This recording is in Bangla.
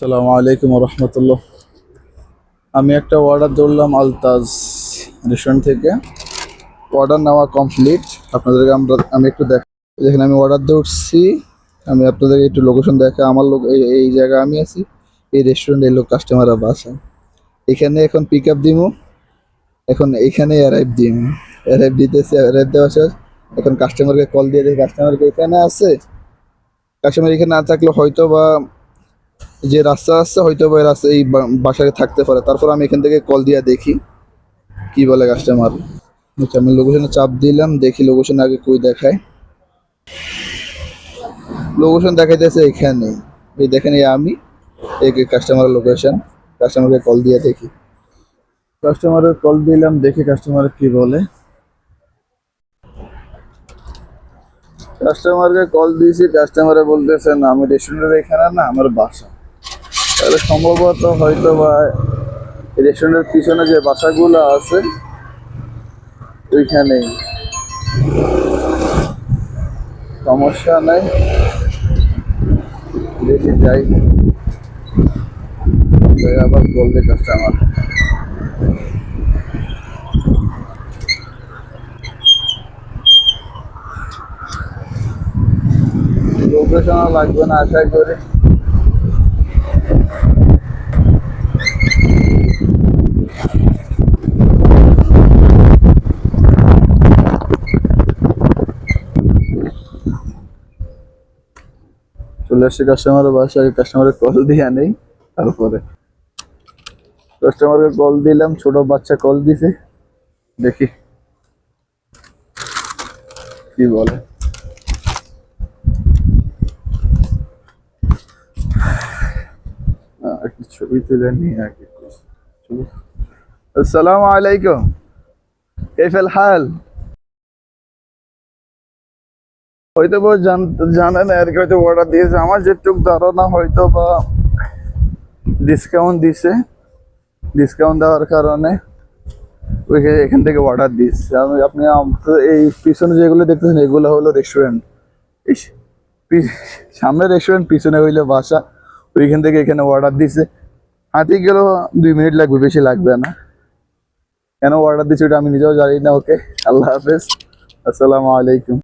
আসসালামু আলাইকুম রহমতুল্লাহ আমি একটা অর্ডার ধরলাম আলতাজ রেস্টুরেন্ট থেকে। অর্ডার নেওয়া কমপ্লিট আপনাদেরকে আমরা, আমি একটু দেখ দেখেন, আমি অর্ডার ধরছি। আমি আপনাদেরকে একটু লোকেশন দেখে আমার লোক, এই এই জায়গায় আমি আছি। এই রেস্টুরেন্ট এই লোক কাস্টমাররা বাসা। এখানে এখন পিক আপ দিমু। এখন এখানে অ্যারাইভ দিম। অ্যারাইভ দিতেছে অ্যারাইভ দেওয়া শেষ। এখন কাস্টমারকে কল দিয়ে দেখি কাস্টমারকে এখানে আছে। কাস্টমার এখানে না থাকলে হয়তো বা যে রাস্তা আছে, হয়তো বা রাস্তা এই বাসায় থাকতে পারে। তারপর আমি এখান থেকে কল দিয়ে দেখি, কি বলে কাস্টমার আচ্ছা আমি লোকেশনে চাপ দিলাম, দেখি লোকেশন আগে কই দেখায়। লোকেশন দেখাইতেছে এখানে। এই দেখেন, এই আমি, এই কাস্টমার লোকেশন কাস্টমারকে কল দিয়ে দেখি। কাস্টমারের কল দিলাম, দেখি কাস্টমার কি বলে। কাস্টমারকে কল দিয়েছি কাস্টমারে বলতেছে, না, আমি রেস্টুরেন্টের এখানে না, আমার বাসা। তাহলে সম্ভবত হয়তো বা রেস্টুরেন্টের পিছনে যে বাসাগুলো আছে ওইখানেই সমস্যা নাই। দেখি যাই। আবার বলবে কাস্টমার লোকেশন লাগবে না আশা করি। চলে আসছি কাস্টমার বাসায় কাস্টমারের কল দিয়ে নেই, তারপরে কাস্টমারকে কল দিলাম, ছোট বাচ্চা কল দিছে, দেখি কি বলে। একটু ছবি তুলে নিয়ে আগে আসসালামু আলাইকুম। কেফেল হাল? হয়তো বা জান- না আর কি, হয়তো অর্ডার দিয়েছে। আমার যেটুক ধারণা হয়তো বা ডিসকাউন্ট দিছে। ডিসকাউন্ট দেওয়ার কারণে ওইখানে এখান থেকে অর্ডার দিচ্ছে আমি আপনি এই পিছনে যেগুলো দেখতেছেন, এগুলো হলো রেস্টুরেন্ট সামনে রেস্টুরেন্ট পিছনে হইল বাসা। ওইখান থেকে এখানে অর্ডার দিছে। হাঁটি গেলেও দুই মিনিট লাগবে, বেশি লাগবে না। কেন অর্ডার দিচ্ছে ওটা আমি নিজেও জানি না, ওকে। আল্লাহ হাফেজ। আসসালামু আলাইকুম।